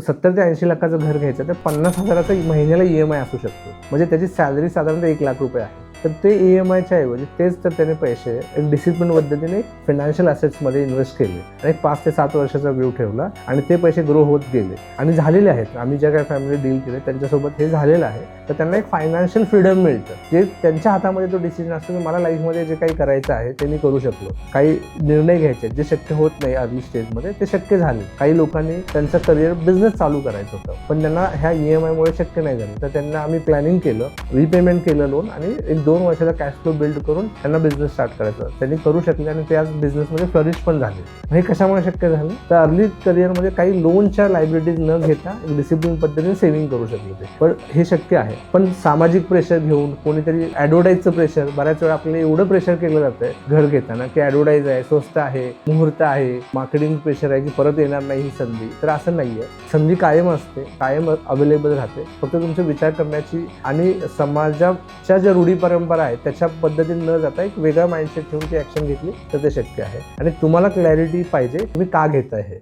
सत्तर ते ऐंशी लाखाचं घर घ्यायचं तर पन्नास हजाराचा महिन्याला ई एम आय असू शकतो. म्हणजे त्याची सॅलरी साधारणतः एक लाख रुपये आहे. तर ते ई एम आयच्या ऐवजी तेच तर त्याने पैसे एक डिसिप्लिन पद्धतीने फायनान्शियल असेट्समध्ये इन्व्हेस्ट केले. आणि एक पाच ते सात वर्षाचा व्यू ठेवला आणि ते पैसे ग्रो होत गेले. आणि झालेले आहेत. आम्ही ज्या काही फॅमिली डील केले त्यांच्यासोबत हे झालेलं आहे. तर त्यांना एक फायनान्शियल फ्रीडम मिळतं. जे त्यांच्या हातामध्ये तो डिसिजन असतो की मला लाईफमध्ये जे काही करायचं आहे ते मी करू शकलो. काही निर्णय घ्यायचे आहेत, जे शक्य होत नाही अर्ली स्टेजमध्ये ते शक्य झाले. काही लोकांनी त्यांचं करिअर बिझनेस चालू करायचं होतं. पण त्यांना ह्या ई एम आयमुळे शक्य नाही झालं. तर त्यांना आम्ही प्लॅनिंग केलं रिपेमेंट केलं लोन आणि एक दोन वर्षाचा कॅश फ्लो बिल्ड करून त्यांना बिझनेस स्टार्ट करायचा. त्यांनी करू शकले आणि ते आज बिझनेसमध्ये फ्लरिश पण झाले. हे कशामुळे शक्य झालं? तर अर्ली करिअरमध्ये काही लोनच्या लायबिलिटीज न घेता एक डिसिप्लिन पद्धतीने सेव्हिंग करू शकले ते. पण हे शक्य आहे. पण सामाजिक प्रेशर घेऊन कोणीतरी ॲडव्हर्टाईजचं प्रेशर बऱ्याच वेळा आपल्याला एवढं प्रेशर केलं जातंय घर घेताना की ॲडव्हर्टाईज आहे स्वस्त आहे मुहूर्त आहे मार्केटिंग प्रेशर आहे की परत येणार नाही ही संधी. तर असं नाही आहे संधी कायम असते कायम अवेलेबल राहते. फक्त तुमचे विचार करण्याची आणि समाजाच्या ज्या रूढीपर्यंत परंपरा आहे त्याच्या पद्धतीने न जाता एक वेगळा माइंडसेट ठेवून ती ॲक्शन घेतली तर ते शक्य आहे. आणि तुम्हाला क्लॅरिटी पाहिजे तुम्ही का घेत आहे